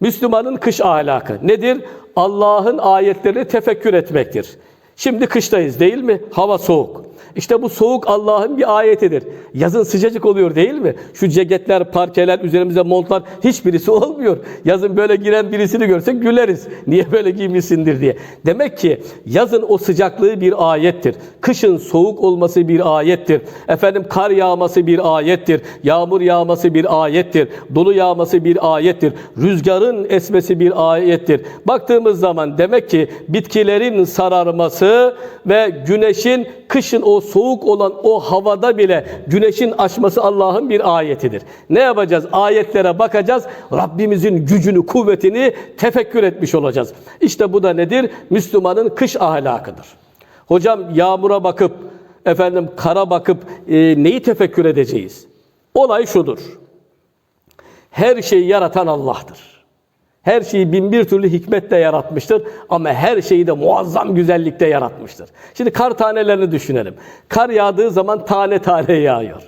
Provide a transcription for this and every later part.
Müslümanın kış ahlakı nedir? Allah'ın ayetlerini tefekkür etmektir. Şimdi kıştayız değil mi? Hava soğuk. İşte bu soğuk Allah'ın bir ayetidir. Yazın sıcacık oluyor değil mi? Şu ceketler, parkeler, üzerimize montlar hiçbirisi olmuyor. Yazın böyle giren birisini görsek güleriz. Niye böyle giymişsindir diye. Demek ki yazın o sıcaklığı bir ayettir. Kışın soğuk olması bir ayettir. Efendim kar yağması bir ayettir. Yağmur yağması bir ayettir. Dolu yağması bir ayettir. Rüzgarın esmesi bir ayettir. Baktığımız zaman demek ki bitkilerin sararması ve güneşin kışın o soğuk olan o havada bile güneşin açması Allah'ın bir ayetidir. Ne yapacağız? Ayetlere bakacağız. Rabbimizin gücünü, kuvvetini tefekkür etmiş olacağız. İşte bu da nedir? Müslümanın kış ahlakıdır. Hocam yağmura bakıp, efendim kara bakıp e, neyi tefekkür edeceğiz? Olay şudur. Her şeyi yaratan Allah'tır. Her şeyi bin bir türlü hikmetle yaratmıştır ama her şeyi de muazzam güzellikte yaratmıştır. Şimdi kar tanelerini düşünelim. Kar yağdığı zaman tane tane yağıyor.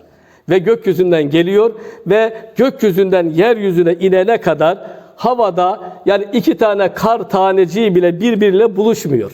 Ve gökyüzünden geliyor ve gökyüzünden yeryüzüne inene kadar havada yani iki tane kar taneciği bile birbiriyle buluşmuyor.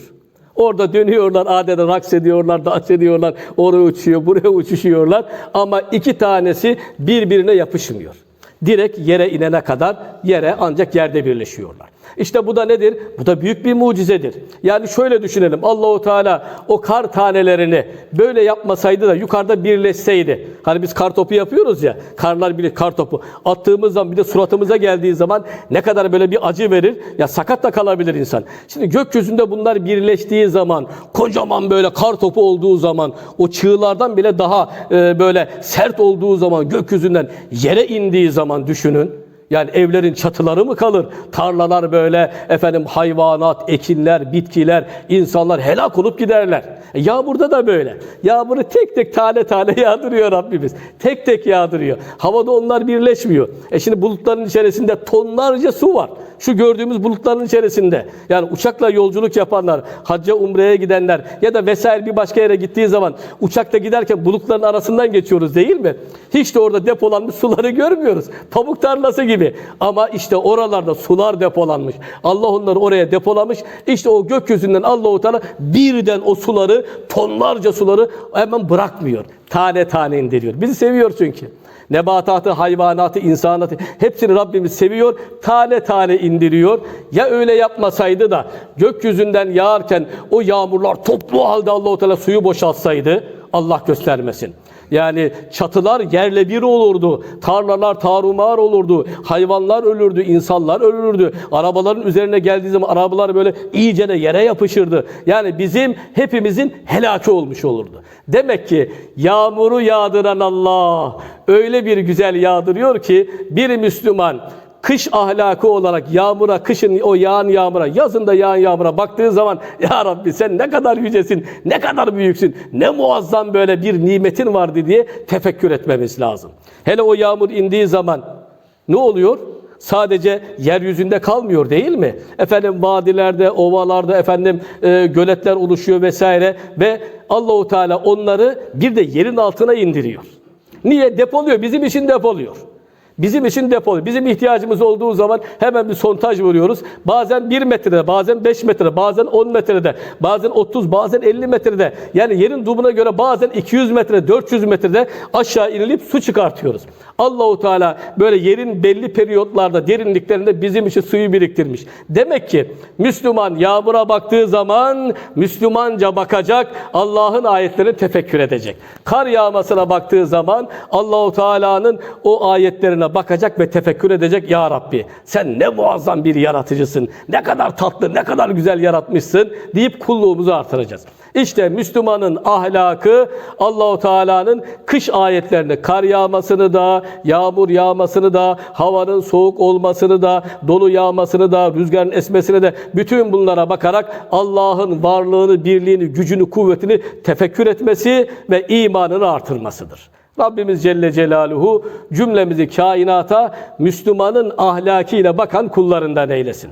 Orada dönüyorlar, adeta raks ediyorlar, dans ediyorlar, oraya uçuyor, buraya uçuşuyorlar ama iki tanesi birbirine yapışmıyor. Direkt yere inene kadar yere ancak yerde birleşiyorlar. İşte bu da nedir? Bu da büyük bir mucizedir. Yani şöyle düşünelim. Allahu Teala o kar tanelerini böyle yapmasaydı da yukarıda birleşseydi. Hani biz kar topu yapıyoruz ya. Karlar bile kar topu. Attığımız zaman bir de suratımıza geldiği zaman ne kadar böyle bir acı verir. Ya sakat da kalabilir insan. Şimdi gökyüzünde bunlar birleştiği zaman, kocaman böyle kar topu olduğu zaman, o çığlardan bile daha e, böyle sert olduğu zaman gökyüzünden yere indiği zaman düşünün. Yani evlerin çatıları mı kalır? Tarlalar böyle efendim hayvanat, ekinler, bitkiler, insanlar helak olup giderler. E, yağmurda da böyle. Yağmuru tek tek tane tane yağdırıyor Rabbimiz. Tek tek yağdırıyor. Havada onlar birleşmiyor. E şimdi bulutların içerisinde tonlarca su var. Şu gördüğümüz bulutların içerisinde. Yani uçakla yolculuk yapanlar, hacca umreye gidenler ya da vesaire bir başka yere gittiği zaman uçakta giderken bulutların arasından geçiyoruz değil mi? Hiç de orada depolanmış suları görmüyoruz. Pamuk tarlası gibi. Ama işte oralarda sular depolanmış. Allah onları oraya depolamış. İşte o gökyüzünden Allahu Teala birden o suları, tonlarca suları hemen bırakmıyor. Tane tane indiriyor. Bizi seviyor çünkü. Nebatatı, hayvanatı, insanatı hepsini Rabbimiz seviyor. Tane tane indiriyor. Ya öyle yapmasaydı da gökyüzünden yağarken o yağmurlar toplu halde Allahu Teala suyu boşaltsaydı Allah göstermesin. Yani çatılar yerle bir olurdu. Tarlalar tarumar olurdu. Hayvanlar ölürdü, insanlar ölürdü. Arabaların üzerine geldiği zaman arabalar böyle iyice de yere yapışırdı. Yani bizim hepimizin helaki olmuş olurdu. Demek ki yağmuru yağdıran Allah öyle bir güzel yağdırıyor ki bir Müslüman kış ahlakı olarak yağmura, kışın o yağan yağmura, yazında yağan yağmura baktığı zaman Ya Rabbi sen ne kadar yücesin, ne kadar büyüksün, ne muazzam böyle bir nimetin vardı diye tefekkür etmemiz lazım. Hele o yağmur indiği zaman ne oluyor? Sadece yeryüzünde kalmıyor değil mi? Efendim vadilerde, ovalarda efendim e, göletler oluşuyor vesaire ve Allahu Teala onları bir de yerin altına indiriyor. Niye? Depoluyor. Bizim için depoluyor. Bizim için depolu. Bizim ihtiyacımız olduğu zaman hemen bir sontaj vuruyoruz. Bazen 1 metrede, bazen 5 metrede, bazen 10 metrede, bazen 30, bazen 50 metrede. Yani yerin dubuna göre bazen 200 metre, 400 metrede aşağı inilip su çıkartıyoruz. Allahu Teala böyle yerin belli periyotlarda, derinliklerinde bizim için suyu biriktirmiş. Demek ki Müslüman yağmura baktığı zaman Müslümanca bakacak, Allah'ın ayetlerini tefekkür edecek. Kar yağmasına baktığı zaman Allahu Teala'nın o ayetlerine bakacak ve tefekkür edecek. Ya Rabbi sen ne muazzam bir yaratıcısın. Ne kadar tatlı, ne kadar güzel yaratmışsın deyip kulluğumuzu artıracağız. İşte Müslümanın ahlakı Allahu Teala'nın kış ayetlerini, kar yağmasını da, yağmur yağmasını da, havanın soğuk olmasını da, dolu yağmasını da, rüzgarın esmesini de bütün bunlara bakarak Allah'ın varlığını, birliğini, gücünü, kuvvetini tefekkür etmesi ve imanını artırmasıdır. Rabbimiz Celle Celaluhu cümlemizi kainata Müslümanın ahlakiyle bakan kullarından eylesin.